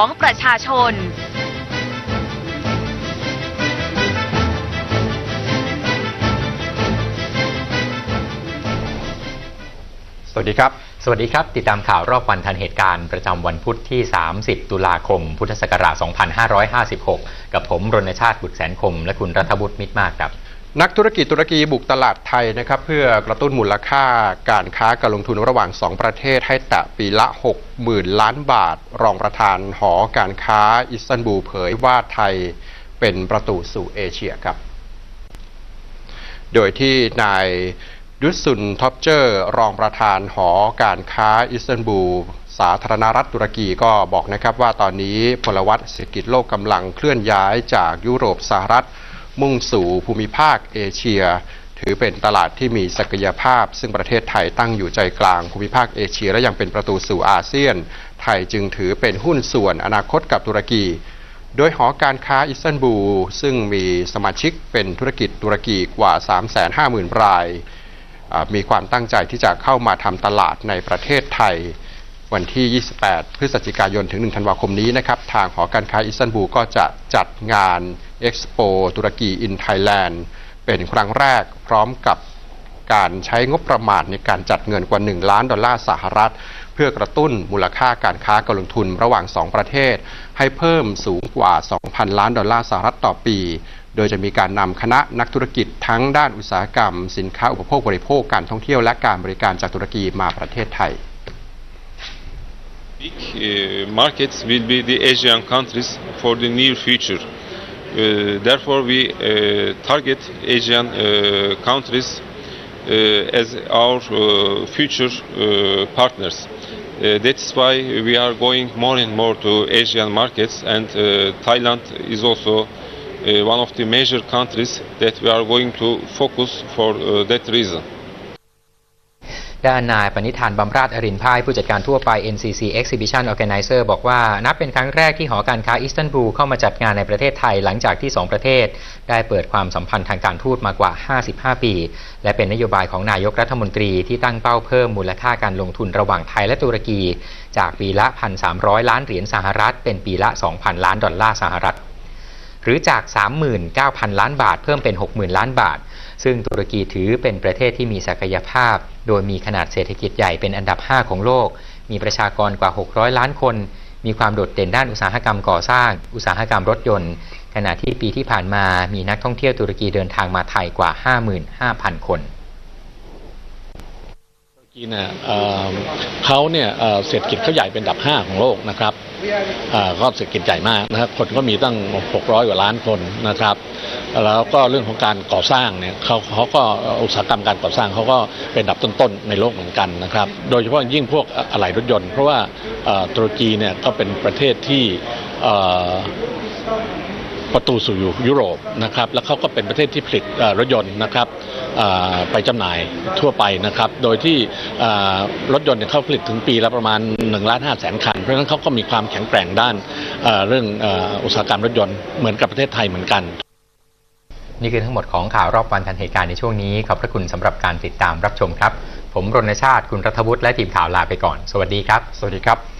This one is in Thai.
ของประชาชน สวัสดีครับ สวัสดีครับ ติดตามข่าวรอบวันทันเหตุการณ์ประจำวันพุธที่ 30 ตุลาคม พุทธศักราช 2556 กับผมรณชาติบุตรแสนคม และคุณรัฐบุตรมิตรมากครับ นักธุรกิจตุรกีบุกตลาดไทยนะครับเพื่อกระตุ้นมูลค่าการค้าการลงทุนระหว่าง 2 ประเทศให้แตะปีละ 60,000 ล้านบาท รองประธานหอการค้าอิสตันบูลเผยว่าไทยเป็นประตูสู่เอเชียครับ โดยที่นายดุสซุนท็อปเจอร์รองประธานหอการค้าอิสตันบูลสาธารณรัฐตุรกีก็บอกนะครับว่าตอนนี้พลวัตเศรษฐกิจโลกกำลังเคลื่อนย้ายจากยุโรปสหรัฐ มุ่งสู่ภูมิภาคเอเชีย ถือเป็นตลาดที่มีศักยภาพ ซึ่งประเทศไทยตั้งอยู่ใจกลางภูมิภาคเอเชีย และยังเป็นประตูสู่อาเซียน ไทยจึงถือเป็นหุ้นส่วนอนาคตกับตุรกีโดยหอการค้าอิสตันบูล ซึ่งมีสมาชิกเป็นธุรกิจตุรกีกว่า 350,000 รายอ่ามีความตั้งใจที่จะเข้ามาทำตลาดในประเทศไทย วันที่ 28 พฤศจิกายนถึง 1 ธันวาคมนี้นะครับ ทางหอการค้าอิสตันบูลก็จะจัดงาน Expo ตุรกีอินไทยแลนด์เป็นครั้งแรกพร้อมกับการใช้งบประมาณในการจัดเงินกว่า 1 ล้านดอลลาร์สหรัฐ เพื่อกระตุ้นมูลค่าการค้าการลงทุนระหว่าง 2 ประเทศ ให้เพิ่มสูงกว่า 2,000 ล้านดอลลาร์สหรัฐต่อปี โดยจะมีการนำคณะนักธุรกิจทั้งด้านอุตสาหกรรม สินค้าอุปโภคบริโภคการท่องเที่ยวและการบริการจากตุรกีมาประเทศไทย Big uh, markets will be the Asian countries for the near future. Uh, therefore, we uh, target Asian uh, countries uh, as our uh, future partners. That's why we are going more and more to Asian markets, and Thailand is also one of the major countries that we are going to focus for that reason. ด้านนายปณิธานบำราชอรินพายผู้จัดการทั่วไป NCC Exhibition Organizer บอกว่านับเป็นครั้งแรกที่หอการค้าอิสตันบูลเข้ามาจัดงานในประเทศไทยหลังจากที่ 2 ประเทศ ได้เปิดความสัมพันธ์ทางการทูตมากว่า 55 ปี และเป็นนโยบายของนายกรัฐมนตรีที่ตั้งเป้าเพิ่มมูลค่าการลงทุนระหว่างไทยและตุรกี จากปีละ 1,300 ล้านเหรียญสหรัฐ เป็นปีละ 2,000 ล้านดอลลาร์สหรัฐ หรือจาก 39,000 ล้านบาท เพิ่มเป็น 60,000 ล้านบาท ซึ่งตุรกีถือเป็นประเทศที่มีศักยภาพ โดยมีขนาดเศรษฐกิจใหญ่เป็นอันดับ 5 ของโลก มีประชากรกว่า 600 ล้านคน มีความโดดเด่นด้านอุตสาหกรรมก่อสร้าง อุตสาหกรรมรถยนต์ ขณะที่ปีที่ผ่านมามีนักท่องเที่ยวตุรกีเดินทางมาไทยกว่า 55,000 คน ตุรกีเนี่ยเขาเนี่ยเศรษฐกิจเขาใหญ่เป็นอันดับ 5 ของโลกนะครับเอ่อก็เศรษฐกิจใหญ่มากนะครับคนก็มีตั้ง 600 กว่าล้านคนนะครับ แล้วก็เรื่องของการก่อสร้างเนี่ยเขาเขาก็อุตสาหกรรมการก่อสร้างเขาก็เป็นอันดับต้นๆในโลกเหมือนกันนะครับ โดยเฉพาะยิ่งพวกอะไหล่รถยนต์ เพราะว่าตุรกีเนี่ยก็เป็นประเทศที่ ประตูสู่ยุโรปนะครับแล้วเขาก็เป็นประเทศที่ผลิตเอ่อรถยนต์นะครับเอ่อไปจำหน่ายทั่วไปนะครับโดยที่เอ่อรถยนต์เนี่ยเขาผลิตถึงปีละประมาณ1ล้าน5แสนคัน เพราะฉะนั้นเขาก็มีความแข็งแกร่งด้านเอ่อเรื่องเอ่ออุตสาหกรรมรถยนต์เหมือนกับประเทศไทยเหมือนกัน นี่คือทั้งหมดของข่าวรอบวันทันเหตุการณ์ในช่วงนี้ขอบพระคุณสำหรับการติดตามรับชมครับ ผมรณชาติคุณรัฐวุฒิและทีมข่าวลาไปก่อน สวัสดีครับ สวัสดีครับ